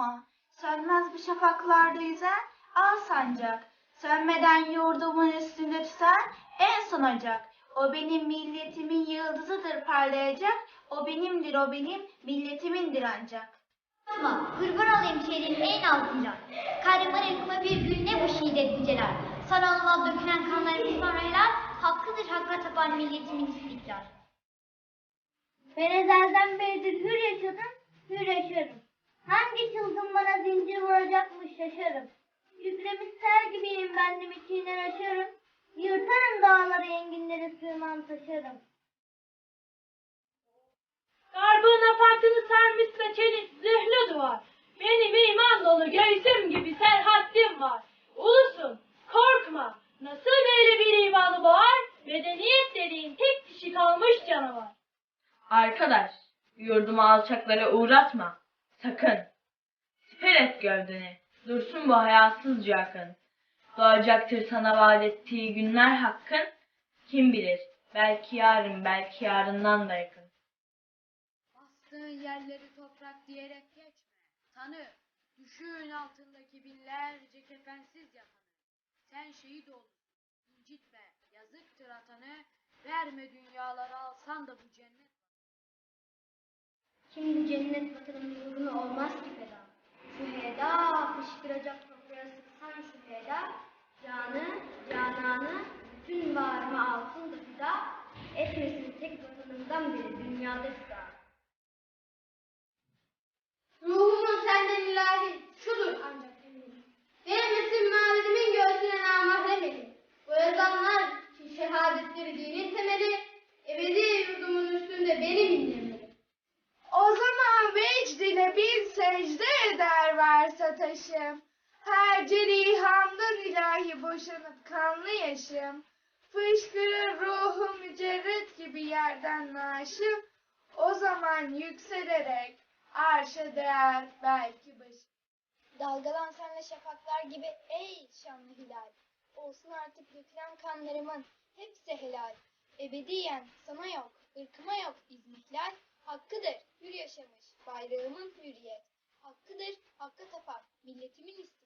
yapma. Sönmez bu şafaklarda yüzen al sancak. Sönmeden yurdumun üstünde tüten en son ocak. O benim milletimin yıldızıdır parlayacak. O benimdir o benim milletimindir ancak. Fatma, kurban olayım şehrin en altıyla. Kahraman ırkıma bir gün ne bu şiddet yüceler. Sana olmaz dökülen kanlarımız sonra helal, hakkıdır hakka tapan milletimin istiklal. Ben ezelden beridir hür yaşadım, hür yaşarım. Hangi çılgın bana zincir vuracakmış şaşarım. Yüklemiş ser gibiyim ben de içinden aşarım. Yırtarım dağları enginleri sığmam taşarım. Garbın apartını sarmış da çelik zırhlı duvar. Benim iman dolu göğsüm gibi serhattim var. Ulusun, korkma. Nasıl böyle bir imanı boğar? Medeniyet dediğin tek dişi kalmış canavar. Arkadaş, yurdumu alçaklara uğratma. Sakın. Siper et gövdeni. Dursun bu hayasızca akın. Doğacaktır sana vaat ettiği günler hakkın. Kim bilir, belki yarın, belki yarından da yakın. Bastığın yerleri toprak diyerek geçme. Tanı, düşün altındaki binlerce kefensiz yatanı. Sen şehit ol, incitme, yazıktır atanı. Verme dünyaları alsan da bu cennet. Cennet vatanının uğruna olmaz ki feda. Şu heda fışkıracak toprağa sıksan şu heda. Canı, cananı, bütün varımı altın da fida. Etmesin tek vatanımdan biri dünyada fida. Ruhumun senden ilahi şudur ancak eminim. Değmesin maverimin göğsüne namahrem. Bu yazanlar ki şehadetleri dinin temeli, Zaman yükselerek arşa değer belki başım. Dalgalan senle şafaklar gibi ey şanlı hilal. Olsun artık dökülen kanlarımın hepsi helal. Ebediyen sana yok, ırkıma yok izmihlal. Hakkıdır hür yaşamış bayrağımın hürriyet. Hakkıdır hakka tapan milletimin istiklal.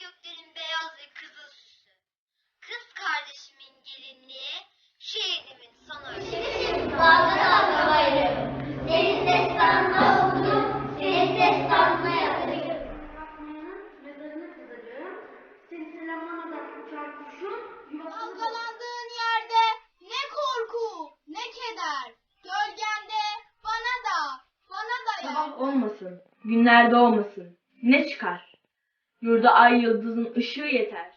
Göklerin beyaz ve kızıl süsü. Kız kardeşimin gelinliği, şehidimin son ölçüsü. Dalga dalga bayrağım. Senin destanına okudum, senin destanına yazarım. Mezarını kazacağım. Sinsilemana uçar kuşum. Dalgalandığın yerde ne korku, ne keder. Gölgende bana da, bana da yer. Sabah olmasın, günler doğmasın. Ne çıkar? Yurda ay yıldızın ışığı yeter.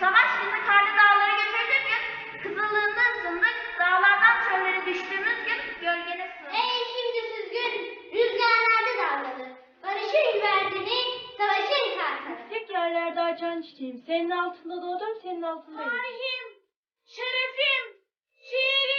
Savaş bizi karlı dağlara götürdüğü gün, kızıllığında ısındık, dağlardan çöllere düştüğümüz gün gölgene sığındık. Ey şimdisiz gün, rüzgarlarda dalgalı. Barışır verdini, savaşır kartalı. Tek yerlerde açan çiçeğim. Senin altında doğdum, senin altında. Tarihim, şerefim, şiirim,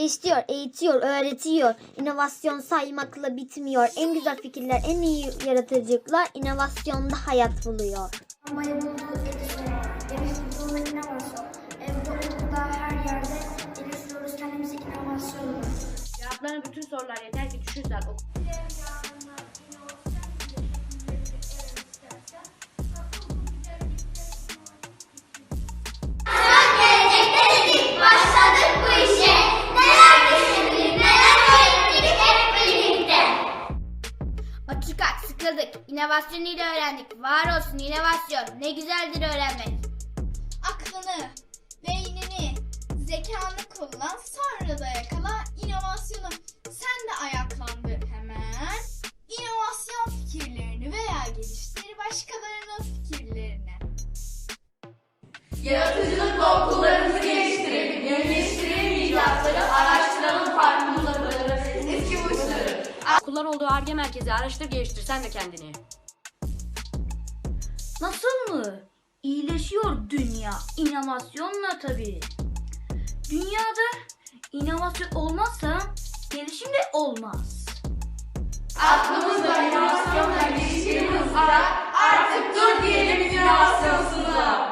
Geliştiriyor, eğitiyor, öğretiyor. İnovasyon saymakla bitmiyor. En güzel fikirler, en iyi yaratıcılıklar inovasyonda hayat buluyor. Lambayı buldu Edison. Deniz bulduğunda inovasyon. Evde okulda her yerde geliştiriyoruz kendimizi inovasyonla. Cevapların bütün sorular yeter ki düşün İnovasyon ile öğrendik. Var olsun inovasyon. Ne güzeldir öğrenmek. Aklını, beynini, zekanı kullan, sonra da yakala inovasyonu. Sen de ayaklandır hemen. İnovasyon fikirlerini veya geliştir başkalarının fikirlerini. Yaratıcılıkla okullarımızı Okullar olduğu ARGE merkezi araştır geliştir sen de kendini. Nasıl mı? İyileşiyor dünya. İnovasyonla tabii. Dünyada inovasyon olmazsa gelişim de olmaz. Aklımızda inovasyonla geliştiğimiz ara artık dur diyelim inovasyonsuzluğa.